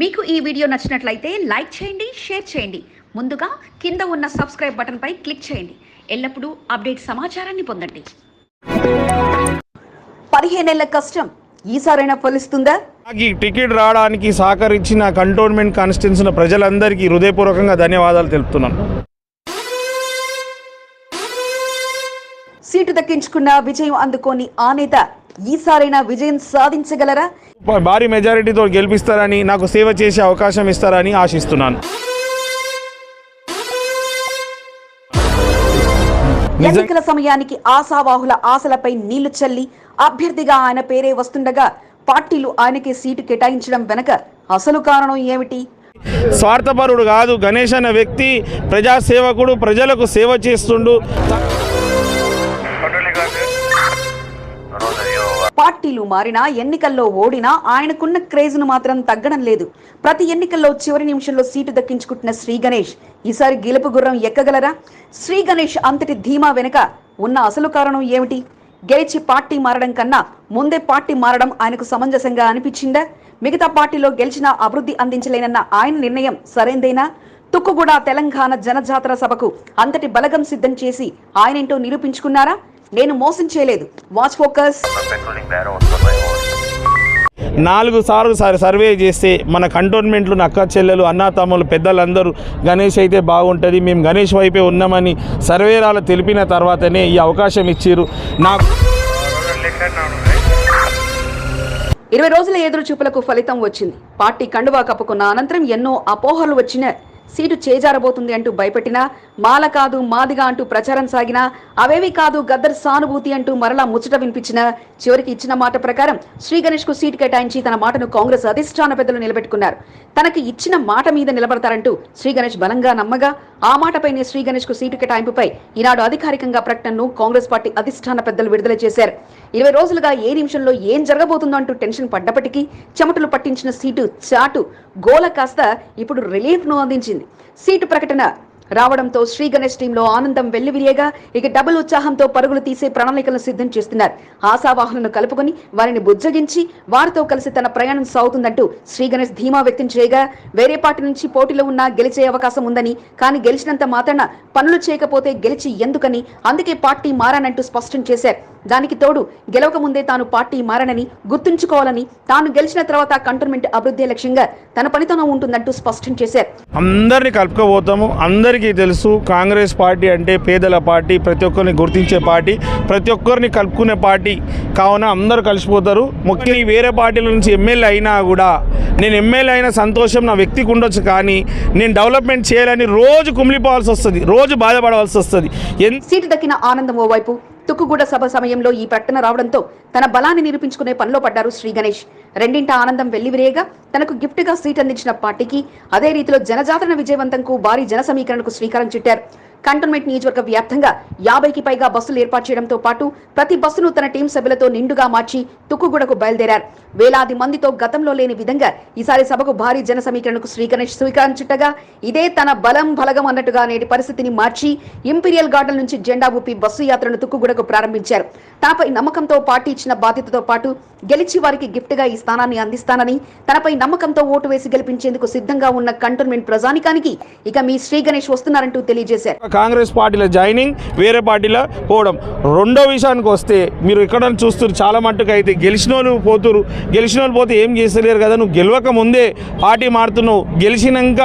మీకు ఈ వీడియో నచ్చినట్లయితే లైక్ చేయండి షేర్ చేయండి. ముందుగా కింద ఉన్న సబ్స్క్రైబ్ బటన్పై క్లిక్ చేయండి. ఎల్లప్పుడూ అప్డేట్ సమాచారాన్ని పొందండి. పదిహేనేళ్ళ కష్టం. ఈసారైనా ఫలిస్తుందా? నాకు టికెట్ రావడానికి సహకరించిన కంటోన్మెంట్ కాన్స్టిట్యున్సీ ప్రజలందరికీ హృదయపూర్వకంగా ధన్యవాదాలు తెలుపుతున్నాను. సీటు దక్కించుకున్న విజయం అందుకోని ఆ నేత ఈసారైనా విజయం సాధించగలరా? భారీ మెజారిటీతో గెలిపిస్తారని నాకు సేవ చేసే అవకాశం ఇస్తారని ఆశిస్తున్నాను. ఎన్నికల సమయానికి ఆశావాహుల ఆశలపై నీళ్ళు చల్లి అభ్యర్థిగా ఆయన పేరే వస్తుండగా పార్టీలు ఆయనకి సీటు కేటాయించడం వెనక అసలు కారణం ఏమిటి? స్వార్థపరుడు కాదు గణేష్ అనే వ్యక్తి ప్రజాసేవకుడు ప్రజలకు సేవ చేస్తుండు. పార్టీలు మారినా ఎన్నికల్లో ఓడినా ఆయనకున్న క్రేజ్ను మాత్రం తగ్గడం లేదు. ప్రతి ఎన్నికల్లో చివరి నిమిషంలో సీటు దక్కించుకుంటున్న శ్రీ గణేష్. ఈసారి గెలుపు గుర్రం ఎక్కగలరా? శ్రీ గణేష్ అంతటి ధీమా వెనుక ఉన్న అసలు కారణం ఏమిటి? గెలిచి పార్టీ మారడం కన్నా ముందే పార్టీ మారడం ఆయనకు సమంజసంగా అనిపించిందా? మిగతా పార్టీలో గెలిచినా అభివృద్ధి అందించలేనన్న ఆయన నిర్ణయం సరైందేనా? తుక్కుగూడ తెలంగాణ జనజాతర సభకు అంతటి బలగం సిద్ధం చేసి ఆయనేంటో నిరూపించుకున్నారా? నేను మోసం చేయలేదు. Watch focus. నాలుగు సార్లు సర్- సర్వే చేస్తే మన కంటోన్మెంట్లో అక్క చెల్లెలు అన్నా తమ్ములు పెద్దలందరూ గణేష్ అయితే బాగుంటుంది మేము గణేష్ వైపే ఉన్నామని సర్వేరాలు తెలిపిన తర్వాతనే ఈ అవకాశం ఇచ్చిర్రు. నాకు ఇరవై రోజుల ఎదురు చూపులకు ఫలితం వచ్చింది. పార్టీ కండువా కప్పుకున్న అనంతరం ఎన్నో అపోహలు వచ్చిన సీటు చేజారబోతుంది అంటూ భయపెట్టినా మాల కాదు మాదిగా అంటూ ప్రచారం సాగినా అవేవి కాదు గద్దర్ సానుభూతి అంటూ మరలా ముచ్చట వినిపించిన చివరికి ఇచ్చిన మాట ప్రకారం శ్రీ గణేష్కు సీటు కేటాయించి తన మాటను కాంగ్రెస్ అధిష్టాన పెద్దలు నిలబెట్టుకున్నారు. తనకి ఇచ్చిన మాట మీద నిలబడతారంటూ శ్రీ గణేష్ బలంగా నమ్మగా ఆ మాటపైనే శ్రీ గణేష్కు సీటు కేటాయింపుపై ఈనాడు అధికారికంగా ప్రకటనను కాంగ్రెస్ పార్టీ అధిష్టాన పెద్దలు విడుదల చేశారు. ఇరవై రోజులుగా ఏ నిమిషంలో ఏం జరగబోతుందో అంటూ టెన్షన్ పడ్డప్పటికీ చెమటలు పట్టించిన సీటు చాటు గోల కాస్త ఇప్పుడు రిలీఫ్ను అందించింది. సీటు ప్రకటన రావడంతో శ్రీ గణేష్ టీంలో ఆనందం వెల్లివిరియగా ఇక డబుల్ ఉత్సాహంతో పరుగులు తీసే ప్రణాళికలను సిద్ధం చేస్తున్నారు. ఆశావాహులను కలుపుకొని వారిని బుజ్జగించి వారితో కలిసి తన ప్రయాణం సాగుతుందంటూ శ్రీ గణేష్ ధీమా వ్యక్తం చేయగా వేరే పార్టీ నుంచి పోటీలో ఉన్నా గెలిచే అవకాశం ఉందని కానీ గెలిచినంత మాత్రాన పనులు చేయకపోతే గెలిచి ఎందుకని అందుకే పార్టీ మారానంటూ స్పష్టం చేశారు. దానికి తోడు గెలవక ముందే తాను పార్టీ మారనని గుర్తుంచుకోవాలని తాను గెలిచిన తర్వాత కంటోన్మెంట్ అభివృద్ధి లక్ష్యంగా తన పనితనం ఉంటుందంటూ స్పష్టం చేశారు. అందరినీ కలుపుకోబోతాము అందరికీ తెలుసు కాంగ్రెస్ పార్టీ అంటే పేదల పార్టీ ప్రతి ఒక్కరిని గుర్తించే పార్టీ ప్రతి ఒక్కరిని కలుపుకునే పార్టీ. కావున అందరూ కలిసిపోతారు. ముఖ్యంగా వేరే పార్టీల నుంచి ఎమ్మెల్యే అయినా కూడా నేను ఎమ్మెల్యే అయిన సంతోషం నా వ్యక్తికి ఉండొచ్చు కానీ నేను డెవలప్మెంట్ చేయాలని రోజు కుమిలిపోవాల్సి వస్తుంది. రోజు బాధపడవలసి వస్తుంది. సీటు దక్కిన ఆనందం ఓవైపు తుక్కుగూడ సభ సమయంలో ఈ ప్రకటన రావడంతో తన బలాన్ని నిరూపించుకునే పనిలో పడ్డారు శ్రీ గణేష్. రెండింట ఆనందం వెల్లివిరేగా తనకు గిఫ్ట్గా సీట్ అందించిన పార్టీకి అదే రీతిలో జనజాతరణ విజయవంతంకు భారీ జన సమీకరణకు శ్రీకారం చుట్టారు. కంటోన్మెంట్ నియోజకవర్గ వ్యాప్తంగా యాభైకి పైగా బస్సులు ఏర్పాటు చేయడంతో పాటు ప్రతి బస్సును తన టీం సభ్యులతో నిండుగా మార్చి తుక్కుగూడకు బయలుదేరారు. వేలాది మందితో గతంలో లేని విధంగా ఈసారి సభకు భారీ జన సమీకరణకు శ్రీ గణేష్ ఇదే తన బలం బలగం అన్నట్టుగా నేటి పరిస్థితిని మార్చి ఇంపీరియల్ గార్డెన్ నుంచి జెండా ఊపి బస్సు యాత్రను తుక్కుగూడకు ప్రారంభించారు. తనపై నమ్మకంతో పార్టీ ఇచ్చిన బాధ్యతతో పాటు గెలిచి వారికి గిఫ్ట్గా ఈ స్థానాన్ని అందిస్తానని తనపై నమ్మకంతో ఓటు వేసి గెలిపించేందుకు సిద్ధంగా ఉన్న కంటోన్మెంట్ ప్రజానికానికి ఇక మీ శ్రీ గణేష్ వస్తున్నారంటూ తెలియజేశారు. కాంగ్రెస్ పార్టీలో జాయినింగ్ వేరే పార్టీలో పోవడం. రెండో విషయానికి వస్తే మీరు ఇక్కడ చూస్తున్నారు చాలా మట్టుకు అయితే గెలిచిన వాళ్ళు పోతురు. గెలిచిన వాళ్ళు పోతే ఏం చేస్తలేరు కదా నువ్వు గెలవక ముందే పార్టీ మారుతున్నావు. గెలిచినాక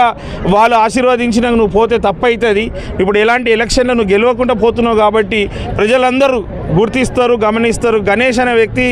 వాళ్ళు ఆశీర్వదించినాక నువ్వు పోతే తప్పవుతుంది ఇప్పుడు ఎలాంటి ఎలక్షన్లో నువ్వు గెలవకుండా పోతున్నావు కాబట్టి ప్రజలందరూ గుర్తిస్తారు గమనిస్తారు. గణేష్ అనే వ్యక్తి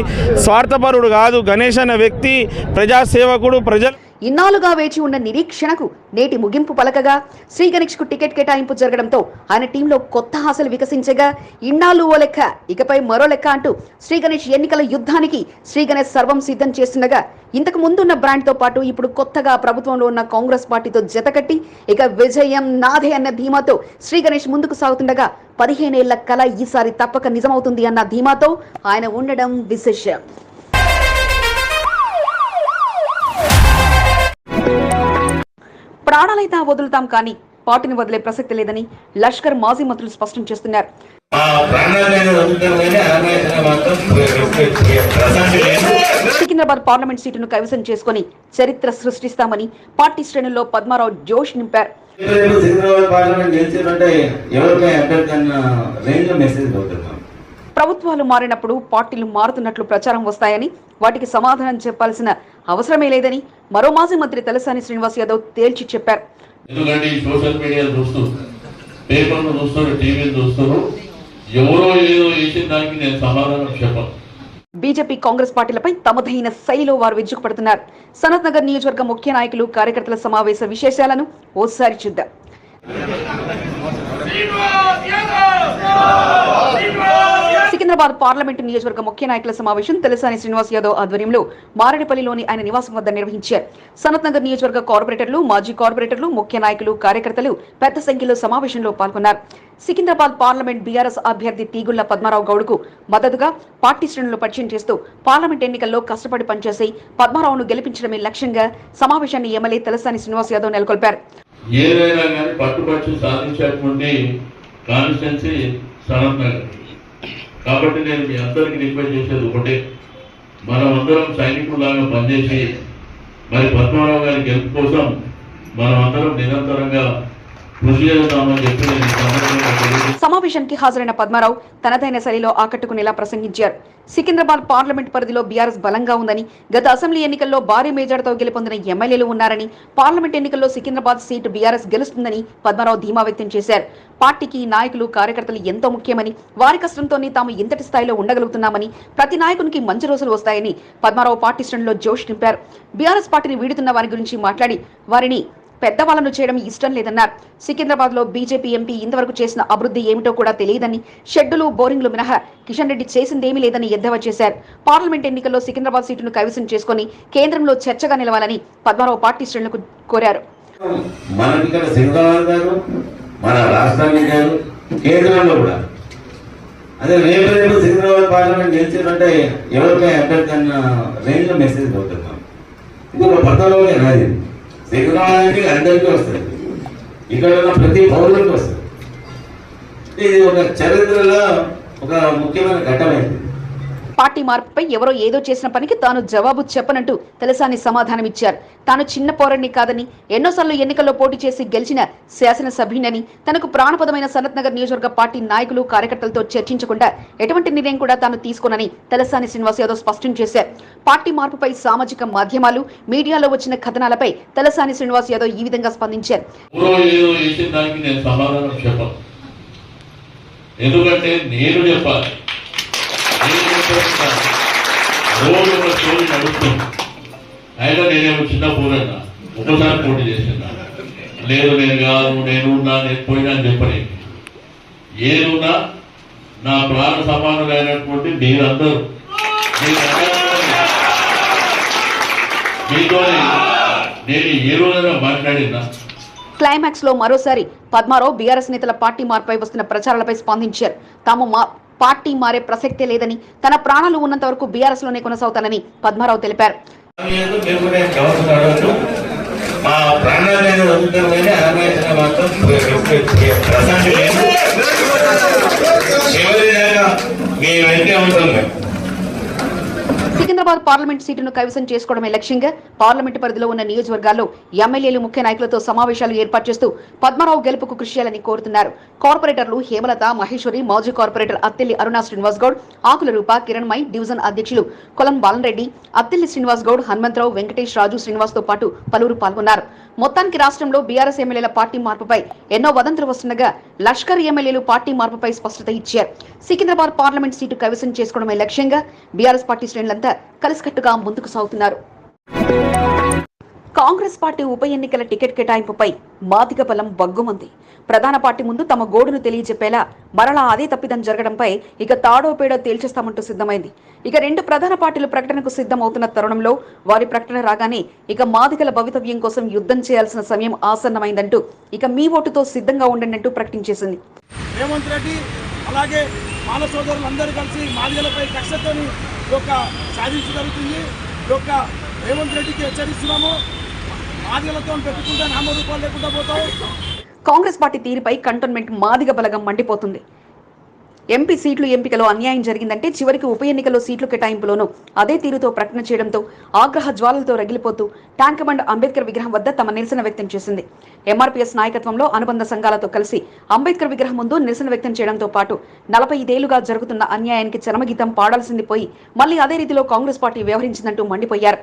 స్వార్థపరుడు కాదు. గణేష్ అనే వ్యక్తి ప్రజాసేవకుడు ప్రజలు ఇన్నాళ్ళుగా వేచి ఉన్న నిరీక్షణకు నేటి ముగింపు పలకగా శ్రీ గణేష్కు టికెట్ కేటాయింపు జరగడంతో ఆయన టీంలో కొత్త ఆశలు వికసించగా ఇన్నాళ్ళు ఓ లెక్క ఇకపై మరో లెక్క అంటూ శ్రీ గణేష్ ఎన్నికల యుద్ధానికి శ్రీ గణేష్ సర్వం సిద్ధం చేస్తుండగా ఇంతకు ముందున్న బ్రాండ్తో పాటు ఇప్పుడు కొత్తగా ప్రభుత్వంలో ఉన్న కాంగ్రెస్ పార్టీతో జతకట్టి ఇక విజయం నాదే అన్న ధీమాతో శ్రీ గణేష్ ముందుకు సాగుతుండగా పదిహేనేళ్ళ కల ఈసారి తప్పక నిజమవుతుంది అన్న ధీమాతో ఆయన ఉండడం విశేషం. ప్రాణాలైతే వదులుతాం కానీ పార్టీని వదిలే ప్రసక్తి లేదని లష్కర్ మాజీ మంత్రులు స్పష్టం చేస్తున్నారు. సికింద్రాబాద్ పార్లమెంట్ సీటును కైవసం చేసుకుని చరిత్ర సృష్టిస్తామని పార్టీ శ్రేణుల్లో పద్మారావు జోష్ నింపారు. సికింద్రాబాద్ పార్లమెంట్ గెలిచిందంటే ఎవరికై అభ్యర్థి అన్న రేంజ్లో మెసేజ్ పోతున్నాం ప్రభుత్వాలు మారినప్పుడు పార్టీలు మారుతున్నట్లు ప్రచారం వస్తాయని వాటికి సమాధానం చెప్పాల్సిన అవసరమే లేదని మరో మాజీ మంత్రి తలసాని శ్రీనివాస్ యాదవ్ తేల్చి చెప్పారు. ఎందుకంటే ఈ సోషల్ మీడియా చూస్తారు పేపర్లు చూస్తారు టీవీలు చూస్తారు ఎవరో ఏదో వేసిన దానికి నేను సమాధానం చెప్పను. బీజేపీ కాంగ్రెస్ పార్టీలపై తమదైన శైలిలో వారు విరుచుకుపడుతున్నారు. సనత్ నగర్ నియోజకవర్గ ముఖ్య నాయకులు కార్యకర్తల సమావేశ విశేషాలను ఓసారి చూద్దాం. సికింద్రాబాద్ పార్లమెంటు నియోజకవర్గ ముఖ్య నాయకుల సమావేశం తెలసాని శ్రీనివాస్ యాదవ్ ఆధ్వర్యంలో మారేడుపల్లిలోని ఆయన నివాసం వద్ద నిర్వహించారు. సనత్ నగర్ నియోజకవర్గ కార్పొరేటర్లు మాజీ కార్పొరేటర్లు ముఖ్య నాయకులు కార్యకర్తలు పెద్ద సంఖ్యలో సమావేశంలో పాల్గొన్నారు. సికింద్రాబాద్ పార్లమెంట్ బీఆర్ఎస్ అభ్యర్థి తీగుళ్ళ పద్మారావు గౌడ్కు మద్దతుగా పార్టీ శ్రేణులు పరిచయం చేస్తూ పార్లమెంట్ ఎన్నికల్లో కష్టపడి పనిచేసి పద్మారావును గెలిపించడమే లక్ష్యంగా సమావేశాన్ని ఎమ్మెల్యే తలసాని శ్రీనివాస్ యాదవ్ నెలకొల్పారు. ఏదైనా కానీ పట్టుపట్టు సాధించేటువంటి కాన్స్టిట్యున్సీ సనత్ నగర్ కాబట్టి నేను మీ అందరికీ రిక్వెస్ట్ చేసేది ఒకటే. మనం అందరం సైనికులాగా పనిచేసి మరి పద్మారావు గారి గెలుపు కోసం మనం అందరం నిరంతరంగా సమావేశానికి హాజరైన పద్మారావు తనదైన శైలిలో ఆకట్టుకునేలా ప్రసంగించారు. సికింద్రాబాద్ పార్లమెంట్ పరిధిలో బీఆర్ఎస్ బలంగా ఉందని గత అసెంబ్లీ ఎన్నికల్లో భారీ మేజార్తో గెలుపొందిన ఎమ్మెల్యేలు ఉన్నారని పార్లమెంట్ ఎన్నికల్లో సికింద్రాబాద్ సీటు బీఆర్ఎస్ గెలుస్తుందని పద్మారావు ధీమా వ్యక్తం చేశారు. పార్టీకి నాయకులు కార్యకర్తలు ఎంతో ముఖ్యమని వారి కష్టంతోనే తాము ఇంతటి స్థాయిలో ఉండగలుగుతున్నామని ప్రతి నాయకునికి మంచి రోజులు వస్తాయని పద్మారావు పార్టీ శ్రేణుల్లో జోష్ నింపారు. బీఆర్ఎస్ పార్టీని వీడుతున్న వారి గురించి మాట్లాడి వారిని పెద్దవాళ్ళను చేయడం ఇష్టం లేదన్నారు. సికింద్రాబాద్లో బీజేపీ ఎంపీ ఇంతవరకు చేసిన అభివృద్ధి ఏమిటో కూడా తెలియదని షెడ్డులు బోరింగ్లు మినహా కిషన్ రెడ్డి చేసిందేమీ లేదని ఎద్దేవా చేశారు. పార్లమెంట్ ఎన్నికల్లో సికింద్రాబాద్ సీటును కైవసం చేసుకుని కేంద్రంలో చర్చగా నిలవాలని పద్మారావు పార్టీ శ్రేణులకు కోరారు. మన రాష్ట్రానికి కేంద్రంలో కూడా. అదే రేపు రేపు సికింద్రాబాద్ పార్లమెంట్ గెలిచిందంటే ఎవరికై అభ్యర్థి అన్న రేంజ్లో మెసేజ్ పోతున్నాం ఇది ఒక రాదు సికింద్రాబాద్ అందరికీ వస్తుంది. ఇక్కడ ఉన్న ప్రతి పౌరులకు వస్తుంది. ఇది ఒక చరిత్రలో ఒక ముఖ్యమైన ఘట్టమైంది. పార్టీ మార్పుపై ఎవరో ఏదో చేసిన పనికి తాను జవాబు చెప్పనంటూ తలసాని సమాధానమిచ్చారు. తాను చిన్న పోరణ్ణి కాదని ఎన్నోసార్లు ఎన్నికల్లో పోటీ చేసి గెలిచిన శాసనసభ్యునని తనకు ప్రాణపదమైన సనత్ నగర్ నియోజకవర్గ పార్టీ నాయకులు కార్యకర్తలతో చర్చించకుండా ఎటువంటి నిర్ణయం కూడా తాను తీసుకోనని తలసాని శ్రీనివాస్ యాదవ్ స్పష్టం చేశారు. పార్టీ మార్పుపై సామాజిక మాధ్యమాలు మీడియాలో వచ్చిన కథనాలపై తలసాని శ్రీనివాస్ యాదవ్ ఈ విధంగా స్పందించారు. ఎందుకంటే నేను చెప్పాలి. నేను ఒక స్టోరీ నడుస్తుంది అయినా నేనేమో చిన్న పూరన్న ఒకసారి పోటీ చేసిన లేదు నేను కాదు నేను ఉన్నా నేను పోయినా అని చెప్పని ఏదున్నా నా ప్రాణ సమానులైనటువంటి మీరందరూ మీతో నేను ఏ రోజైనా మాట్లాడినా. క్లైమాక్స్లో మరోసారి పద్మారావు బీఆర్ఎస్ నేతల పార్టీ మార్పై వస్తున్న ప్రచారాలపై స్పందించారు. తాము మా పార్టీ మారే ప్రసక్తే లేదని తన ప్రాణాలు ఉన్నంత వరకు బీఆర్ఎస్లోనే కొనసాగుతానని పద్మారావు తెలిపారు లేదు సికింద్రాబాద్ పార్లమెంట్ సీటును కైవసం చేసుకోవడమే లక్ష్యంగా పార్లమెంటు పరిధిలో ఉన్న నియోజకవర్గాల్లో ఎమ్మెల్యేలు ముఖ్య నాయకులతో సమావేశాలు ఏర్పాటు చేస్తూ పద్మారావు గెలుపుకు కృషి చేయాలని కోరుతున్నారు. కార్పొరేటర్లు హేమలత మహేశ్వరి మాజీ corporator Attelli Aruna Srinivas Goud Akula Roopa Kiran my division అధ్యక్షులు కొలం బాలన్రెడ్డి అత్తెల్లి శ్రీనివాస్ గౌడ్ హనుమంతరావు వెంకటేష్ రాజు శ్రీనివాస్తో పాటు పలువురు పాల్గొన్నారు. మొత్తానికి రాష్ట్రంలో బీఆర్ఎస్ ఎమ్మెల్యేల పార్టీ మార్పుపై ఎన్నో వదంతులు వస్తుండగా లష్కర్ ఎమ్మెల్యేలు పార్టీ మార్పుపై స్పష్టత ఇచ్చారు. సికింద్రాబాద్ పార్లమెంట్ సీటు కైవసం చేసుకోవడమే లక్ష్యంగా బీఆర్ఎస్ పార్టీ శ్రేణులంతా కలిసికట్టుగా ముందుకు సాగుతున్నారు. కాంగ్రెస్ పార్టీ ఉప ఎన్నికల టికెట్ కేటాయింపుపై మాదిగ బలం బగ్గుమంది ప్రధాన పార్టీ ముందు తమ గోడును తెలియజెప్పేలా మరలా అదే తప్పిదం జరగడంపై ఇక తాడోపేడో తేల్చేస్తామంటూ సిద్ధమైంది. ఇక రెండు ప్రధాన పార్టీలు ప్రకటనకు సిద్ధమవుతున్న తరుణంలో వారి ప్రకటన రాగానే ఇక మాదిగల భవితవ్యం కోసం యుద్ధం చేయాల్సిన సమయం ఆసన్నమైందంటూ ఇక మీ ఓటుతో సిద్ధంగా ఉండండి అంటూ ప్రకటించేసింది. రేవంత్ రెడ్డి అలాగే మాల సోదరులందరూ కలిసి మాదిగలపై కక్షతోని యొక్క సాధించగలుగుతుంది ఈ యొక్క రేవంత్ రెడ్డికి హెచ్చరిస్తున్నాము. మాదిగలతో పెట్టుకుంటే నామరూపాలు లేకుండా పోతాం కాంగ్రెస్ పార్టీ తీరుపై కంటోన్మెంట్ మాదిగ బలగం మండిపోతుంది. ఎంపీ సీట్లు ఎంపికలో అన్యాయం జరిగిందంటే చివరికి ఉప ఎన్నికలో సీట్లు కేటాయింపులోనూ అదే తీరుతో ప్రకటన చేయడంతో ఆగ్రహ జ్వాలలతో రగిలిపోతూ ట్యాంక్బండ్ అంబేద్కర్ విగ్రహం వద్ద తమ నిరసన వ్యక్తం చేసింది. ఎంఆర్పీఎస్ నాయకత్వంలో అనుబంధ సంఘాలతో కలిసి అంబేద్కర్ విగ్రహం ముందు నిరసన వ్యక్తం చేయడంతో పాటు నలభై ఐదేళ్ళుగా జరుగుతున్న అన్యాయానికి చరమగీతం పాడాల్సింది పోయి మళ్ళీ అదే రీతిలో కాంగ్రెస్ పార్టీ వ్యవహరించిందంటూ మండిపోయారు.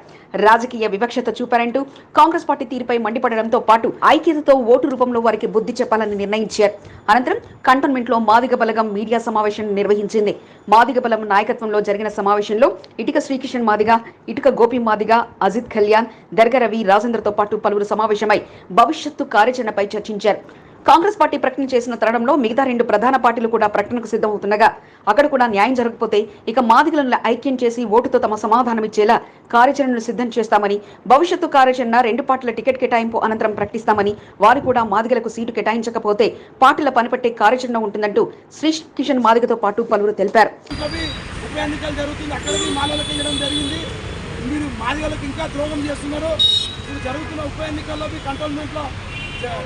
రాజకీయ వివక్షత చూపారంటూ కాంగ్రెస్ పార్టీ తీరుపై మండిపడడంతో పాటు ఐక్యతతో ఓటు రూపంలో వారికి బుద్ధి చెప్పాలని నిర్ణయించారు. అనంతరం కంటోన్మెంట్లో మాదిగ బలగం మీడియా సమావేశం నిర్వహించింది. మాదిగ బలం నాయకత్వంలో జరిగిన సమావేశంలో ఇటుక శ్రీకిషన్ మాదిగ ఇటుక గోపి మాదిగ అజిత్ కళ్యాణ్ దర్గ రవి రాజేంద్రతో పాటు పలువురు సమావేశమై భవిష్యత్తు కార్యాచరణపై చర్చించారు. కాంగ్రెస్ పార్టీ ప్రకటన చేసిన తరుణంలో మిగతా రెండు ప్రధాన పార్టీలు కూడా ప్రకటనకు సిద్ధమవుతుండగా అక్కడ కూడా న్యాయం జరగకపోతే ఇక మాదిగలను ఐక్యం చేసి ఓటుతో తమ సమాధానం ఇచ్చేలా కార్యాచరణను సిద్ధం చేస్తామని భవిష్యత్తు కార్యాచరణ రెండు పార్టీల టికెట్ కేటాయింపు అనంతరం ప్రకటిస్తామని వారు కూడా మాదిగలకు సీటు కేటాయించకపోతే పార్టీల పనిపట్టే కార్యాచరణ ఉంటుందంటూ శ్రీ కిషన్ మాదిగతో పాటు పలువురు తెలిపారు. మీరు మాదిగలకు ఇంకా ద్రోహం చేస్తున్నారు. ఇప్పుడు జరుగుతున్న ఉప ఎన్నికల్లో మీ కంటోన్మెంట్లో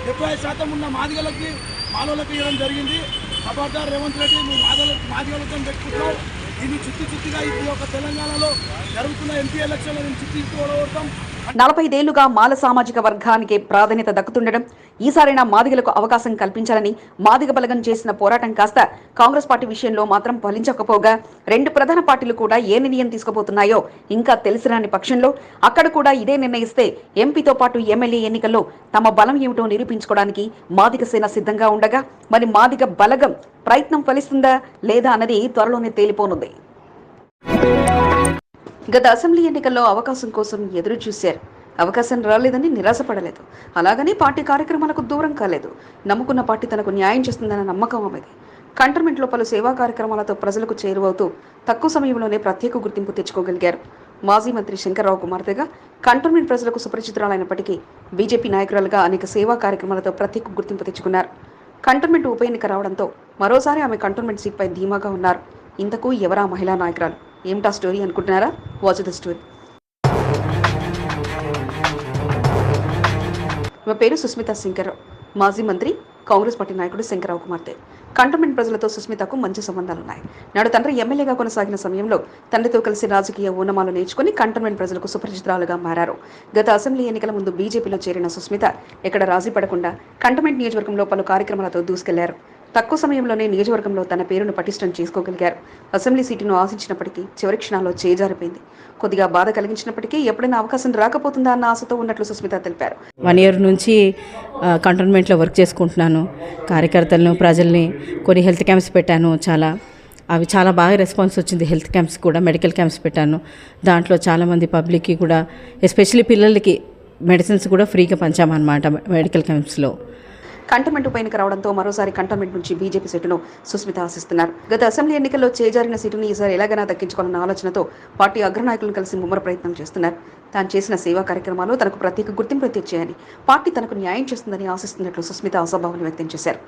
డెబ్బై శాతం ఉన్న మాదిగలకి మాలలకు ఇవ్వడం జరిగింది. ఖబర్దార్ రేవంత్ రెడ్డి మీ మాదల మాదిగలతో పెట్టుకుంటున్నావు దీన్ని చుట్టి చుట్టిగా ఇది ఒక తెలంగాణలో జరుగుతున్న ఎంపీ ఎలక్షన్లో నేను చుట్టి ఓడగొడతాం. నలభైదేళ్ళుగా మాల సామాజిక వర్గానికి ప్రాధాన్యత దక్కుతుండడం ఈసారైనా మాదిగలకు అవకాశం కల్పించాలని మాదిగ బలగం చేసిన పోరాటం కాస్త కాంగ్రెస్ పార్టీ విషయంలో మాత్రం ఫలించకపోగా రెండు ప్రధాన పార్టీలు కూడా ఏ నిర్ణయం తీసుకోబోతున్నాయో ఇంకా తెలిసిరాని పక్షంలో అక్కడ కూడా ఇదే నిర్ణయిస్తే ఎంపీతో పాటు ఎమ్మెల్యే ఎన్నికల్లో తమ బలం ఏమిటో నిరూపించుకోవడానికి మాదిగ సేన సిద్ధంగా ఉండగా మరి మాదిగ బలగం ప్రయత్నం ఫలిస్తుందా లేదా అన్నది త్వరలోనే తేలిపోనుంది. గత అసెంబ్లీ ఎన్నికల్లో అవకాశం కోసం ఎదురు చూశారు. అవకాశం రాలేదని నిరాశపడలేదు. అలాగని పార్టీ కార్యక్రమాలకు దూరం కాలేదు. నమ్ముకున్న పార్టీ తనకు న్యాయం చేస్తుందన్న నమ్మకం ఆమెది. కంటర్మెంట్లో పలు సేవా కార్యక్రమాలతో ప్రజలకు చేరువవుతూ తక్కువ సమయంలోనే ప్రత్యేక గుర్తింపు తెచ్చుకోగలిగారు. మాజీ మంత్రి శంకర్రావు కుమార్తెగా కంటోన్మెంట్ ప్రజలకు సుపరిచితురాలైనప్పటికీ బీజేపీ నాయకురాలుగా అనేక సేవా కార్యక్రమాలతో ప్రత్యేక గుర్తింపు తెచ్చుకున్నారు. కంటోన్మెంట్ ఉప ఎన్నిక రావడంతో మరోసారి ఆమె కంటోన్మెంట్ సీట్పై ధీమాగా ఉన్నారు. ఇంతకు ఎవరా మహిళా నాయకురాలు? ఏమిటా స్టోరీ అనుకుంటున్నారా? వాచ్ ద స్టోరీ మా పేరు సుస్మిత శంకర్రావు మాజీ మంత్రి కాంగ్రెస్ పార్టీ నాయకుడు శంకరరావు కుమార్తె. కంటోన్మెంట్ ప్రజలతో సుస్మితకు మంచి సంబంధాలున్నాయి నాడు తండ్రి ఎమ్మెల్యేగా కొనసాగిన సమయంలో తండ్రితో కలిసి రాజకీయ ఊనమాలు నేర్చుకుని కంటోన్మెంట్ ప్రజలకు సుపరిచితురాలుగా మారారు. గత అసెంబ్లీ ఎన్నికల ముందు బీజేపీలో చేరిన సుస్మిత ఎక్కడ రాజీ పడకుండా కంటోన్మెంట్ నియోజకవర్గంలో పలు కార్యక్రమాలతో దూసుకెళ్ళారు. తక్కువ సమయంలోనే నియోజకవర్గంలో తన పేరును పటిష్టం చేసుకోగలిగారు. అసెంబ్లీ సీటును ఆశించినప్పటికీ చివరి క్షణాల్లో చేజారిపోయింది. కొద్దిగా బాధ కలిగించినప్పటికీ ఎప్పుడైనా అవకాశం రాకపోతుందా అన్న ఆశతో ఉన్నట్లు సుస్మిత తెలిపారు. వన్ ఇయర్ నుంచి కంటోన్మెంట్లో వర్క్ చేసుకుంటున్నాను. కార్యకర్తలను ప్రజల్ని కొన్ని హెల్త్ క్యాంప్స్ పెట్టాను చాలా. అవి చాలా బాగా రెస్పాన్స్ వచ్చింది. హెల్త్ క్యాంప్స్ కూడా మెడికల్ క్యాంప్స్ పెట్టాను. దాంట్లో చాలామంది పబ్లిక్కి కూడా ఎస్పెషల్లీ పిల్లలకి మెడిసిన్స్ కూడా ఫ్రీగా పంచామన్నమాట మెడికల్ క్యాంప్స్లో. కంటోన్మెంట్ ఉప ఎన్నిక రావడంతో మరోసారి కంటోన్మెంట్ నుంచి బీజేపీ సీటును సుస్మిత ఆశిస్తున్నారు. గత అసెంబ్లీ ఎన్నికల్లో చేజారిన సీటును ఈసారి ఎలాగైనా దక్కించుకోవాలన్న ఆలోచనతో పార్టీ అగ్రనాయకులను కలిసి ముమ్మర ప్రయత్నం చేస్తున్నారు. తాను చేసిన సేవా కార్యక్రమాలు తనకు ప్రత్యేక గుర్తింపు తెచ్చాయని పార్టీ తనకు న్యాయం చేస్తుందని ఆశిస్తున్నట్లు సుస్మిత ఆశాభావాన్ని వ్యక్తం చేశారు.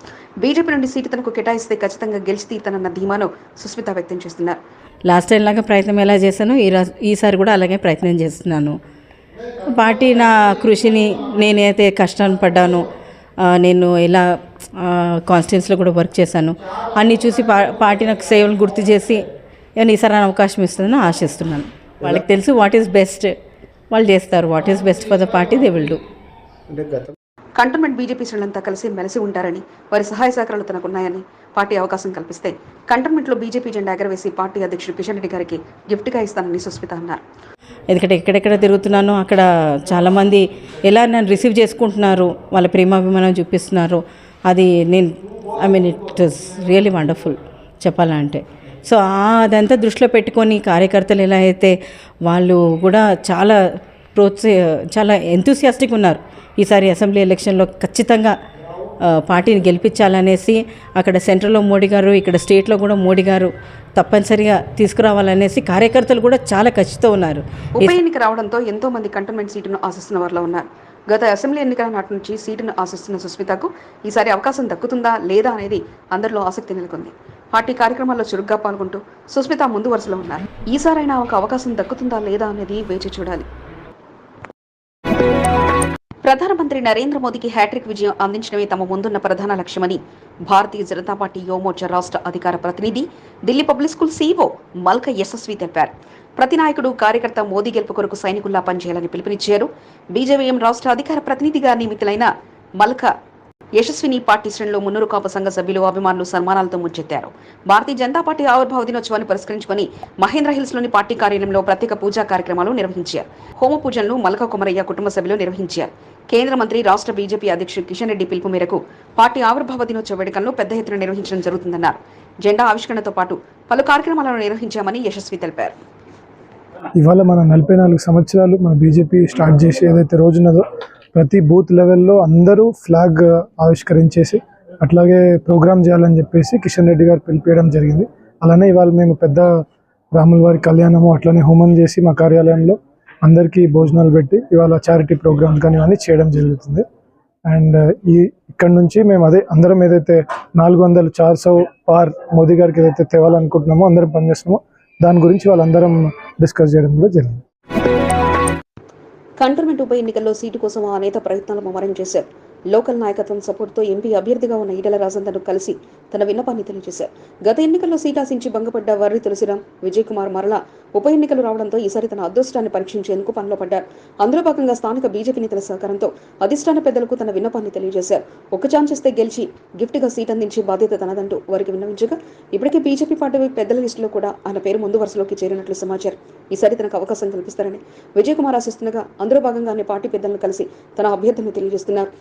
బీజేపీ నుండి సీటు తనకు కేటాయిస్తే ఖచ్చితంగా గెలిచి తీరుతానన్న ధీమాను సుస్మిత వ్యక్తం చేస్తున్నారు. లాస్ట్ టైం లాగా ప్రయత్నం ఎలా చేశాను ఈ ఈసారి కూడా అలాగే ప్రయత్నం చేస్తున్నాను. పార్టీ నా కృషిని నేనైతే కష్టాన్ని పడ్డాను. నేను ఎలా కాన్స్టిట్యున్సీలో కూడా వర్క్ చేశాను. అన్నీ చూసి పా పార్టీ నాకు సేవలు గుర్తు చేసి ఏమైనా ఈసారి నాకు అవకాశం ఇస్తుందని ఆశిస్తున్నాను. వాళ్ళకి తెలుసు వాట్ ఈస్ బెస్ట్ వాళ్ళు చేస్తారు what is best for the party they will do cantonment BJP శ్రేణులంతా కలిసి మెలిసి ఉంటారని వారి సహాయ సహకారాలు తనకున్నాయని పార్టీ అవకాశం కల్పిస్తే కంటోన్మెంట్లో బీజేపీ జెండా ఎగరవేసి పార్టీ అధ్యక్షుడు కిషన్ రెడ్డి గారికి గిఫ్ట్గా ఇస్తానని సుస్మిత అన్నారు. ఎందుకంటే ఎక్కడెక్కడ తిరుగుతున్నానో అక్కడ చాలామంది ఎలా నన్ను రిసీవ్ చేసుకుంటున్నారు వాళ్ళ ప్రేమాభిమానం చూపిస్తున్నారు. అది నేను I mean it is really wonderful చెప్పాలంటే. సో అదంతా దృష్టిలో పెట్టుకొని కార్యకర్తలు ఎలా అయితే వాళ్ళు కూడా చాలా ప్రోత్సా చాలా ఎంతూసియాస్టిక్ ఉన్నారు. ఈసారి అసెంబ్లీ ఎలక్షన్లో ఖచ్చితంగా పార్టీని గెలిపించాలనేసి అక్కడ సెంట్రల్లో మోడీ గారు ఇక్కడ స్టేట్లో కూడా మోడీ గారు తప్పనిసరిగా తీసుకురావాలనేసి కార్యకర్తలు కూడా చాలా ఖచ్చితంగా ఉన్నారు. ఉప ఎన్నిక రావడంతో ఎంతో మంది కంటోన్మెంట్ సీటును ఆశిస్తున్న వారిలో ఉన్నారు. గత అసెంబ్లీ ఎన్నికల నాటి నుంచి సీటును ఆశిస్తున్న సుస్మితకు ఈసారి అవకాశం దక్కుతుందా లేదా అనేది అందరిలో ఆసక్తి నెలకొంది. పార్టీ కార్యక్రమాల్లో చురుగ్గా పాల్గొంటూ సుస్మిత ముందు వరుసలో ఉన్నారు. ఈసారైనా ఒక అవకాశం దక్కుతుందా లేదా అనేది వేచి చూడాలి. ప్రధానమంత్రి నరేంద్ర మోదీకి హ్యాట్రిక్ విజయం అందించడమే తమ ముందున్న ప్రధాన లక్ష్యమని భారతీయ జనతా పార్టీ యువమోర్చా రాష్ట్ర అధికార ప్రతినిధి Delhi Public School CEO Malka Yashasvi తెలిపారు. ప్రతి నాయకుడు కార్యకర్త మోదీ గెలుపు కొరకు సైనికుల్లా పనిచేయాలని పిలుపునిచ్చారు. బీజేపీఎం రాష్ట్ర అధికార ప్రతినిధిగా నియమితులైన మల్క యశస్విని పార్టీ శ్రేణిలో మున్నూరు కాపు సంఘ సభ్యులు అభిమానులు సన్మానాలతో ముంచెత్తారు. భారతీయ జనతా పార్టీ ఆవిర్భావ దినోత్సవాన్ని పురస్కరించుకుని మహేంద్ర హిల్స్లోని పార్టీ కార్యాలయంలో ప్రత్యేక పూజా కార్యక్రమాలు నిర్వహించారు. హోమ పూజలను మలక కుమరయ్య కుటుంబ సభ్యులు నిర్వహించారు. కేంద్ర మంత్రి రాష్ట్ర బీజేపీ అధ్యక్షుడు కిషన్ రెడ్డి పిలుపు మేరకు పార్టీ ఆవిర్భావ దినోత్సవ వేడుకలను పెద్ద ఎత్తున నిర్వహించడం జరుగుతుందన్నారు. జెండా ఆవిష్కరణతో పాటు పలు కార్యక్రమాలను నిర్వహించామని యశస్వి తెలిపారు. ఇవాళ మన నలభై నాలుగు సంవత్సరాలు మన బీజేపీ స్టార్ట్ చేసి ఏదైతే రోజున్నదో ప్రతి బూత్ లెవెల్లో అందరూ ఫ్లాగ్ ఆవిష్కరించేసి అట్లాగే ప్రోగ్రామ్ చేయాలని చెప్పేసి కిషన్ రెడ్డి గారు పిలిపేయడం జరిగింది. అలానే ఇవాళ మేము పెద్ద రాముల వారి కళ్యాణము అట్లనే హోమం చేసి మా కార్యాలయంలో అందరికీ భోజనాలు పెట్టి ఇవాళ చారిటీ ప్రోగ్రామ్స్ కానీ ఇవన్నీ చేయడం జరుగుతుంది. అండ్ uh, ఈ ఇక్కడ నుంచి మేము అదే అందరం ఏదైతే నాలుగు వందలు చార్ సౌ పార్ మోదీ గారికి ఏదైతే తేవాలనుకుంటున్నామో అందరం పనిచేస్తున్నామో దాని గురించి వాళ్ళందరం డిస్కస్ చేయడం కూడా జరిగింది. కంటోన్మెంట్ ఉప ఎన్నికల్లో సీటు కోసం ఆ నేత ప్రయత్నాలు ముమ్మరం చేశారు. లోకల్ నాయకత్వం సపోర్ట్తో ఎంపీ అభ్యర్థిగా ఉన్న ఈటల రాజేందర్ను కలిసి తన విన్నపాన్ని తెలియజేశారు. గత ఎన్నికల్లో సీటాసించి భంగపడ్డ వర్రి తులసిరాం విజయ్ కుమార్ మరలా ఉప ఎన్నికలు రావడంతో ఈసారి తన అదృష్టాన్ని పరీక్షించేందుకు పనిలో పడ్డారు. అందులో భాగంగా స్థానిక బీజేపీ నేతల సహకారంతో అధిష్టాన పెద్దలకు తన విన్నపాన్ని తెలియజేశారు. ఒక్క ఛాన్స్ ఇస్తే గెలిచి గిఫ్ట్గా సీట్ అందించే బాధ్యత తనదంటూ వారికి విన్నవించగా ఇప్పటికే బీజేపీ పార్టీ పెద్దల లిస్టులో కూడా ఆయన పేరు ముందు వరుసలోకి చేరినట్లు సమాచారం. ఈసారి తనకు అవకాశం కల్పిస్తారని విజయ్ కుమార్ ఆశిస్తుండగా అందులో భాగంగానే పార్టీ పెద్దలను కలిసి తన అభ్యర్థిని తెలియజేస్తున్నారు.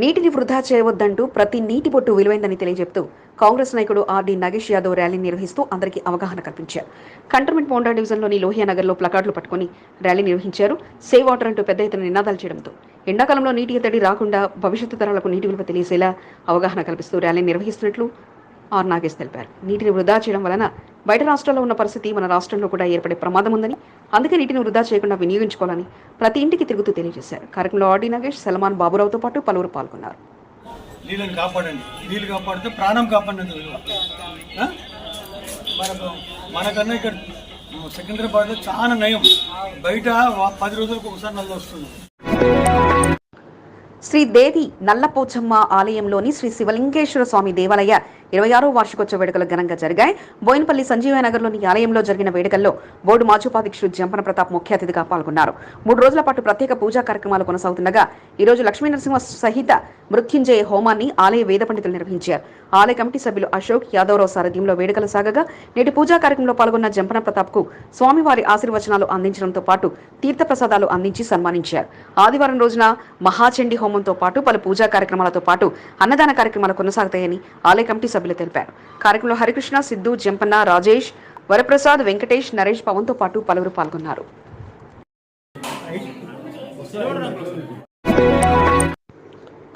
నీటిని వృధా చేయవద్దంటూ ప్రతి నీటి బొట్టు విలువైందని తెలియజెప్తూ కాంగ్రెస్ నాయకుడు ఆర్డీ నగేష్ యాదవ్ ర్యాలీ నిర్వహిస్తూ అందరికీ అవగాహన కల్పించారు. కంటర్మెంట్ మోండా డివిజన్లోని లోహియా నగర్లో ప్లకార్డులు పట్టుకుని ర్యాలీ నిర్వహించారు. సేవ్ వాటర్ అంటూ పెద్ద ఎత్తున నినాదాలు చేయడంతో ఎండాకాలంలో నీటి ఎద్దడి రాకుండా భవిష్యత్తు తరాలకు నీటి విలువ తెలియసేలా అవగాహన కల్పిస్తూ ర్యాలీ నిర్వహిస్తున్నట్లు ఆర్ నాగేష్ తెలిపారు. నీటిని వృధా చేయడం వలన బయట రాష్ట్రాల్లో ఉన్న పరిస్థితి మన రాష్ట్రంలో కూడా ఏర్పడే ప్రమాదం ఉందని అందుకే నీటిని వృధా చేయకుండా వినియోగించుకోవాలని ప్రతి ఇంటికి తిరుగుతూ తెలియజేశారు. కార్యక్రమంలో ఆర్డీ నాగేష్ సల్మాన్ బాబురావుతో పాటు పలువురు పాల్గొన్నారు. నీళ్ళని కాపాడండి. నీళ్ళు కాపాడితే ప్రాణం? మనకు మనకన్నా ఇక్కడ సికింద్రాబాద్లో చాలా నయం. బయట పది రోజులకు ఒకసారి నల్ల వస్తుంది. శ్రీ దేవి నల్లపోచమ్మ ఆలయంలోని శ్రీ శివలింగేశ్వర స్వామి దేవాలయ ఇరవై ఆరో వార్షికోత్సవ వేడుకలు ఘనంగా జరిగాయి. బోయినపల్లి సంజీవ నగర్లోని ఆలయంలో జరిగిన వేడుకల్లో బోర్డు మాజోపాధ్యక్షుడు జంపన ప్రతాప్ ముఖ్య అతిథిగా పాల్గొన్నారు. మూడు రోజుల పాటు ప్రత్యేక పూజా కార్యక్రమాలు కొనసాగుతుండగా ఈ రోజు లక్ష్మీ నరసింహ సహిత మృత్యుంజయ హోమాన్ని ఆలయ వేద పండితులు నిర్వహించారు. ఆలయ కమిటీ సభ్యులు అశోక్ యాదవరావు సారథ్యంలో వేడుకలు సాగగా నేటి పూజా కార్యక్రమంలో పాల్గొన్న జంపన ప్రతాప్కు స్వామివారి ఆశీర్వచనాలు అందించడంతో పాటు తీర్థప్రసాదాలు అందించి సన్మానించారు. ఆదివారం రోజున మహాచండి హోమంతో పాటు పలు పూజా కార్యక్రమాలతో పాటు అన్నదాన కార్యక్రమాలు కొనసాగుతాయని ఆలయ కమిటీ సభ్యులు తెలిపారు. కార్యక్రమంలో హరికృష్ణ సిద్ధు జంపన్న రాజేష్ వరప్రసాద్ వెంకటేష్ నరేష్ పవన్తో పాటు పలువురు పాల్గొన్నారు.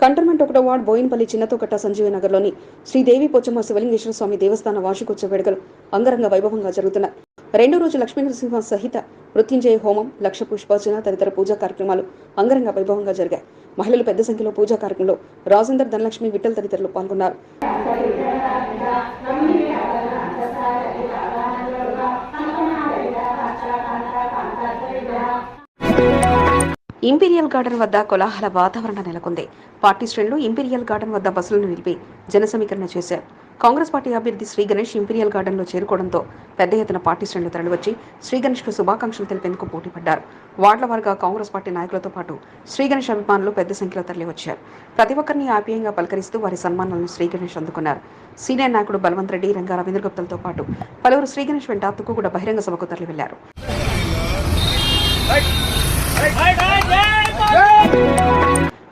కంటోన్మెంట్ ఒకటో వార్డ్ బోయిన్పల్లి చిన్నతోకట్ట సంజీవ నగర్లోని శ్రీదేవి పొచ్చమ్మ శివలింగేశ్వర స్వామి దేవస్థాన వార్షికోత్సవ వేడుకలు అంగరంగ వైభవంగా జరుగుతున్నాయి. రెండో రోజు లక్ష్మీ నరసింహ సహిత మృత్యుంజయ హోమం లక్ష పుష్పార్చన తదితర పూజా కార్యక్రమాలు అంగరంగ వైభవంగా జరిగాయి. మహిళలు పెద్ద సంఖ్యలో పూజా కార్యక్రమంలో రాజేందర్ ధనలక్ష్మి విఠల్ తదితరులు పాల్గొన్నారు. ఇంపీరియల్ గార్డెన్ వద్ద కోలాహల వాతావరణం నెలకొంది. పార్టీ శ్రేణులు ఇంపీరియల్ గార్డెన్ వద్ద బస్సులను నిలిపి జనసమీకరణ చేశారు. కాంగ్రెస్ పార్టీ అభ్యర్థి శ్రీ గణేష్ ఇంపీరియల్ గార్డెన్లో చేరుకోవడంతో పెద్ద ఎత్తున పార్టీ శ్రేణులు తరలివచ్చి శ్రీ గణేష్కు శుభాకాంక్షలు తెలిపేందుకు పోటీ పడ్డారు వార్డుల వారుగా కాంగ్రెస్ పార్టీ నాయకులతో పాటు శ్రీ గణేష్ అభిమానులు పెద్ద సంఖ్యలో తరలివచ్చారు ప్రతి ఒక్కరిని ఆప్యాయంగా పలకరిస్తూ వారి సన్మానాలను శ్రీ గణేష్ అందుకున్నారు సీనియర్ నాయకుడు బలవంత్ రెడ్డి రంగా రవీంద్ర గుప్తలతో పాటు పలువురు శ్రీ గణేష్ వెంట కూడా బహిరంగ సభకు తరలి వెళ్ళారు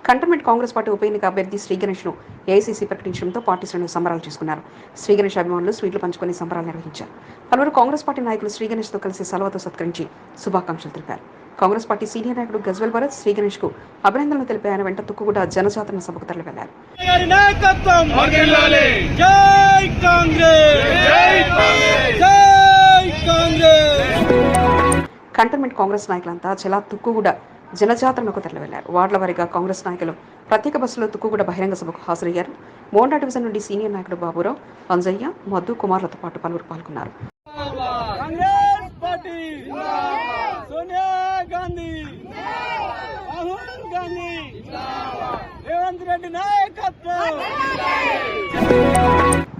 కంటోన్మెంట్ కాంగ్రెస్ పార్టీ ఉప ఎన్నిక అభ్యర్థి శ్రీ గణేష్ను ఏఐసీసీ ప్రకటించడంతో పార్టీ శ్రేణులు సంబరాలు చేసుకున్నారు. శ్రీ గణేష్ అభిమానులు స్వీట్లు పంచుకొని సంబరాలు నిర్వహించారు. పలువురు కాంగ్రెస్ పార్టీ నాయకులు శ్రీ గణేష్తో కలిసి సలవాతో సత్కరించి శుభాకాంక్షలు తెలిపారు. కాంగ్రెస్ పార్టీ సీనియర్ నాయకుడు గజ్వల్ భరత్ శ్రీ గణేష్కు అభినందనలు తెలిపే ఆయన వెంట తుక్కుగూడ జనజాతరణ సభకు తరలి వెళ్ళారు నాయకత్వం! జై కాంగ్రెస్! జై కాంగ్రెస్! కంటోన్మెంట్ కాంగ్రెస్ నాయకులంతా చలా తుక్కుగూడ జనజాతరణకు తరలి వెళ్ళారు వార్డుల వారీగా కాంగ్రెస్ నాయకులు ప్రత్యేక బస్సులో తుక్కుగూడ బహిరంగ సభకు హాజరయ్యారు. మోండా డివిజన్ నుండి సీనియర్ నాయకుడు బాబురావు అంజయ్య మధు కుమార్లతో పాటు పలువురు పాల్గొన్నారు.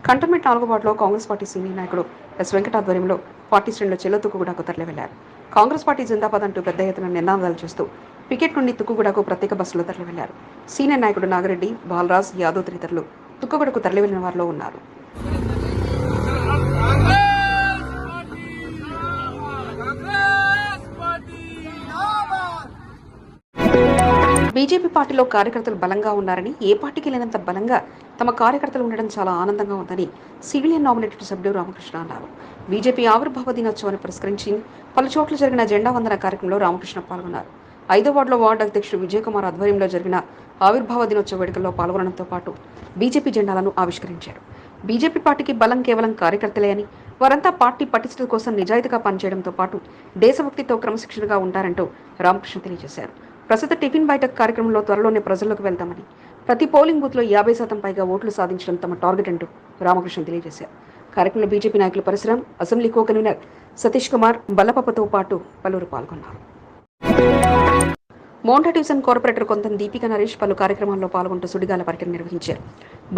కంటోన్మెంట్ నాలుగో వార్డులో కాంగ్రెస్ పార్టీ సీనియర్ నాయకుడు ఎస్ వెంకట ఆధ్వర్యంలో పార్టీ శ్రేణులు చెల్లో తుక్కుగూడకు తరలి వెళ్ళారు కాంగ్రెస్ పార్టీ జిందాబాద్ అంటూ పెద్ద ఎత్తున నినాదాలు చేస్తూ పికెట్ నుండి తుక్కుగూడకు ప్రత్యేక బస్సులో తరలి వెళ్ళారు సీనియర్ నాయకుడు నాగిరెడ్డి బాలరాజ్ యాదవ్ తదితరులు తుక్కుగూడకు తరలివెళ్ళిన వారిలో ఉన్నారు. బీజేపీ పార్టీలో కార్యకర్తలు బలంగా ఉన్నారని ఏ పార్టీకి లేనంత బలంగా తమ కార్యకర్తలు ఉండడం చాలా ఆనందంగా ఉందని సివిలియన్ నామినేటెడ్ సభ్యుడు రామకృష్ణ అన్నారు. బీజేపీ ఆవిర్భావ దినోత్సవాన్ని పురస్కరించి పలు చోట్ల జరిగిన జెండా వందన కార్యక్రమంలో రామకృష్ణ పాల్గొన్నారు. ఐదో వార్డులో వార్డు అధ్యక్షుడు విజయకుమార్ ఆధ్వర్యంలో జరిగిన ఆవిర్భావ దినోత్సవ వేడుకల్లో పాల్గొనడంతో పాటు బీజేపీ జెండాలను ఆవిష్కరించారు. బీజేపీ పార్టీకి బలం కేవలం కార్యకర్తలే అని వారంతా పార్టీ పటిష్టత కోసం నిజాయితీగా పనిచేయడంతో పాటు దేశభక్తితో క్రమశిక్షణగా ఉంటారంటూ రామకృష్ణ తెలియజేశారు. ప్రస్తుత టిఫిన్ బయట కార్యక్రమంలో త్వరలోనే ప్రజల్లోకి వెళ్తామని. ప్రతి పోలింగ్ బూత్లో యాభై శాతం పైగా ఓట్లు సాధించడం తమ టార్గెట్ అంటూ రామకృష్ణ తెలియజేశారు. కార్యక్రమంలో బీజేపీ నాయకులు Parashuram assembly co convener Satish Kumar బల్లపప్పతో పాటు పలువురు పాల్గొన్నారు. మోంటా డివిజన్ కార్పొరేటర్ కొంత దీపిక నరేష్ పలు కార్యక్రమాల్లో పాల్గొంటూ సుడిగాల పర్యటన నిర్వహించారు.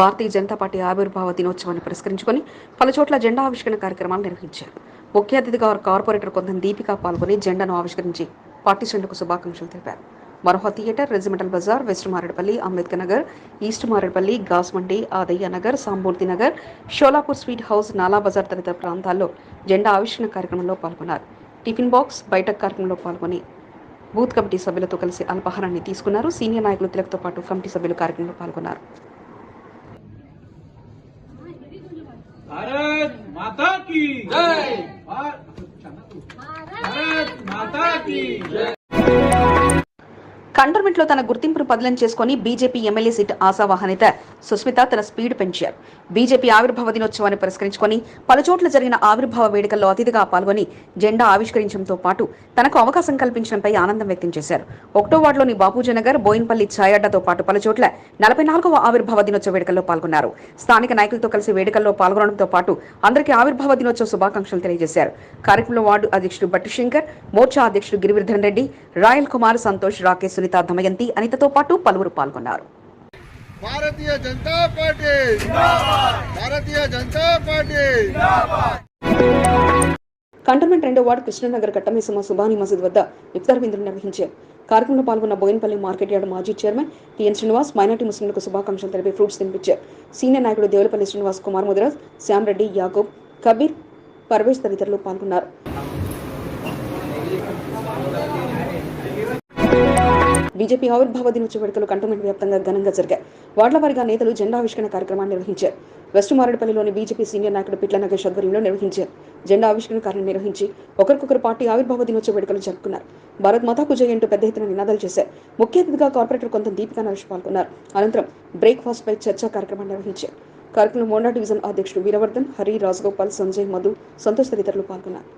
భారతీయ జనతా పార్టీ ఆవిర్భావ దినోత్సవాన్ని పురస్కరించుకొని పలు చోట్ల జెండా ఆవిష్కరణ కార్యక్రమాలు నిర్వహించారు. ముఖ్య అతిథిగా కార్పొరేటర్ కొంత దీపిక పాల్గొని జెండాను ఆవిష్కరించి పార్టీ శ్రేణులకు శుభాకాంక్షలు తెలిపారు. మరోహ theatre regimental Bazaar west Maredpally Ambedkar Nagar east Maredpally Ghasmandi Adayya Nagar Samburthi Nagar Sholapur sweet house Nala Bazaar తదితర ప్రాంతాల్లో జెండా ఆవిష్కరణ కార్యక్రమంలో పాల్గొన్నారు. టిఫిన్ బాక్స్ బయట కార్యక్రమంలో పాల్గొని బూత్ కమిటీ సభ్యులతో కలిసి అల్పాహారాన్ని తీసుకున్నారు. సీనియర్ నాయకులు తిలక్తో పాటు కమిటీ సభ్యులు కార్యక్రమంలో పాల్గొన్నారు. కంటోన్మెంట్లో తన గుర్తింపును పదిలం చేసుకుని బీజేపీ ఎమ్మెల్యే సీట్ ఆశావాహనిత సుస్మిత తన స్పీడ్ పెంచారు. బీజేపీ ఆవిర్భావ దినోత్సవాన్ని పురస్కరించుకొని పలుచోట్ల జరిగిన ఆవిర్భావ వేడుకల్లో అతిథిగా పాల్గొని జెండా ఆవిష్కరించడంతో పాటు తనకు అవకాశం కల్పించడంపై ఆనందం వ్యక్తం చేశారు. ఒకటో వార్డులోని బాపూజనగర్ బోయిన్పల్లి ఛాయడ్డతో పాటు పలుచోట్ల నలభై నాలుగవ ఆవిర్భావ దినోత్సవ వేడుకల్లో పాల్గొన్నారు. స్థానిక నాయకులతో కలిసి వేడుకల్లో పాల్గొనడంతో పాటు అందరికీ ఆవిర్భావ దినోత్సవ శుభాకాంక్షలు తెలియజేశారు. కార్యక్రమంలో వార్డు అధ్యక్షుడు బట్టి శంకర్ మోర్చా అధ్యక్షుడు గిరివర్ధన్ రెడ్డి రాయల్ కుమార్ సంతోష్ రాకేశ్ సునీత దమయంతి అనితతో పాటు పలువురు పాల్గొన్నారు. Bharatiya Janata party! Bharatiya Janata party! Cantonment రెండో వార్డు కృష్ణనగర్ కట్టమేసమ్మ సుబాని మసీద్ వద్ద ఇఫ్తార్ విందులు నిర్వహించారు కార్యక్రమంలో పాల్గొన్న బోయినపల్లి మార్కెట్ యార్డ్ మాజీ చైర్మన్ టిఎన్ శ్రీనివాస్ మైనార్టీ ముస్లింలకు శుభాకాంక్షలు తెలిపి ఫ్రూట్స్ తినిపించారు. సీనియర్ నాయకుడు దేవులపల్లి శ్రీనివాస్ కుమార్ ముదిరాజ్ శ్యామ్ రెడ్డి యాకూబ్ కబీర్ పర్వేష్ తదితరులు పాల్గొన్నారు. బీజేపీ ఆవిర్భావ దినోత్సవ వేడుకలు కంటోన్మెంట్ వ్యాప్తంగా ఘనంగా జరిగాయి. వార్డుల నేతలు జెండా ఆవిష్కరణ కార్యక్రమాన్ని నిర్వహించారు. వెస్ట్ మారేడుపల్లిలోని బీజేపీ సీనియర్ నాయకుడు పిట్ల నగేష్ ఆధ్వర్యంలో నిర్వహించారు. జెండా ఆవిష్కరణ కార్యం నిర్వహించి ఒకరికొకరు పార్టీ ఆవిర్భావ దినోత్సవ వేడుకలు జరుపుకున్నారు. భారత్ మాతాకు జై అంటూ పెద్ద ఎత్తున నినాదాలు చేశారు. ముఖ్య అతిథిగా కార్పొరేటర్ కొంత దీపికా నరేష్ పాల్గొన్నారు. అనంతరం బ్రేక్ఫాస్ట్ పై చర్చా కార్యక్రమాన్ని నిర్వహించారు. కార్యక్రమంలో మోండా డివిజన్ అధ్యక్షుడు వీరవర్ధన్ హరి రాజగోపాల్ సంజయ్ మధు సంతోష్ తదితరులు పాల్గొన్నారు.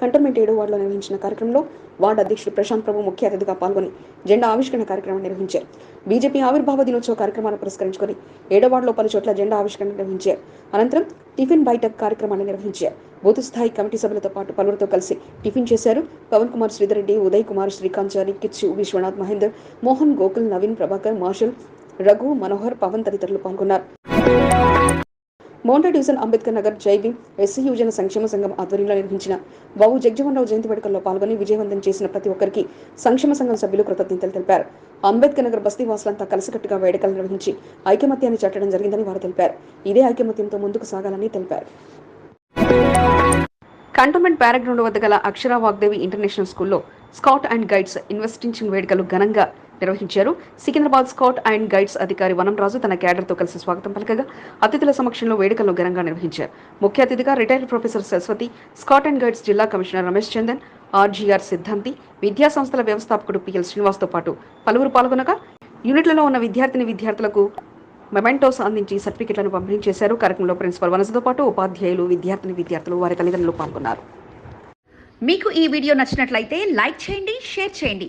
కంటోన్మెంట్ ఏడో వార్డులో నిర్వహించిన కార్యక్రమంలో వార్డు అధ్యక్షుడు ప్రశాంత్ ప్రభు ముఖ్య అతిథిగా పాల్గొని జెండా ఆవిష్కరణ కార్యక్రమం నిర్వహించారు. బీజేపీ ఆవిర్భావ దినోత్సవ కార్యక్రమాన్ని పురస్కరించుకొని ఏడో వార్డులో పలు చోట్ల జెండా ఆవిష్కరణ నిర్వహించారు. అనంతరం టిఫిన్ బయట కార్యక్రమాన్ని నిర్వహించారు. బూత్ స్థాయి కమిటీ సభ్యులతో పాటు పలువురితో కలిసి టిఫిన్ చేశారు. పవన్ కుమార్ శ్రీధర్ రెడ్డి ఉదయ్ కుమార్ శ్రీకాంత్ చారి కిచ్చు విశ్వనాథ్ మహేందర్ మోహన్ గోకుల్ నవీన్ ప్రభాకర్ మార్షల్ రఘు మనోహర్ పవన్ తదితరులు పాల్గొన్నారు. మోండా డివిజన్ అంబేద్కర్ నగర్ జైవి ఎస్సీ యువజన సంక్షేమ సంఘం ఆధ్వర్యంలో నిర్వహించిన బాబు జగ్జీవన్రావు జయంతి వేడుకల్లో పాల్గొని విజయవంతం చేసిన ప్రతి ఒక్కరికి సంక్షేమ సంఘం సభ్యులు కృతజ్ఞతలు తెలిపారు. అంబేద్కర్ నగర్ బస్తీ వాసులంతా కలిసికట్టుగా వేడుకలు నిర్వహించి ఐకమత్యాన్ని చాటడం జరిగిందని వారు తెలిపారు. ఇదే ఐకమత్యంతో ముందుకు సాగాలని తెలిపారు. కంటోన్మెంట్ ప్యారాగ్రౌండ్ వద్ద గల అక్షర వాగ్దేవి ఇంటర్నేషనల్ స్కూల్లో స్కౌట్ అండ్ గైడ్స్ ఇన్వెస్టించింగ్ వేడుకలు ఘనంగా నిర్వహించారు. సికింద్రాబాద్ స్కౌట్ అండ్ గైడ్స్ అధికారి వనంరాజు తన క్యాడర్తో కలిసి స్వాగతం పలకగా అతిథుల సమక్షంలో వేడుకలను ఘనంగా నిర్వహించారు. ముఖ్య అతిథిగా retired professor Saraswati scout and guides జిల్లా కమిషనర్ రమేష్ చందన్ ఆర్జీఆర్ సిద్ధాంతి విద్యా సంస్థల వ్యవస్థాపకుడు పిఎల్ శ్రీనివాస్తో పాటు పలువురు పాల్గొనగా యూనిట్లలో ఉన్న విద్యార్థిని విద్యార్థులకు మెమెంటోస్ అందించి సర్టిఫికెట్లను పంపిణీ చేశారు కార్యక్రమంలో ప్రిన్సిపల్ వనసతో పాటు ఉపాధ్యాయులు విద్యార్థిని విద్యార్థులు వారి తల్లిదండ్రులు పాల్గొన్నారు. మీకు ఈ వీడియో నచ్చినట్లయితే లైక్ చేయండి షేర్ చేయండి.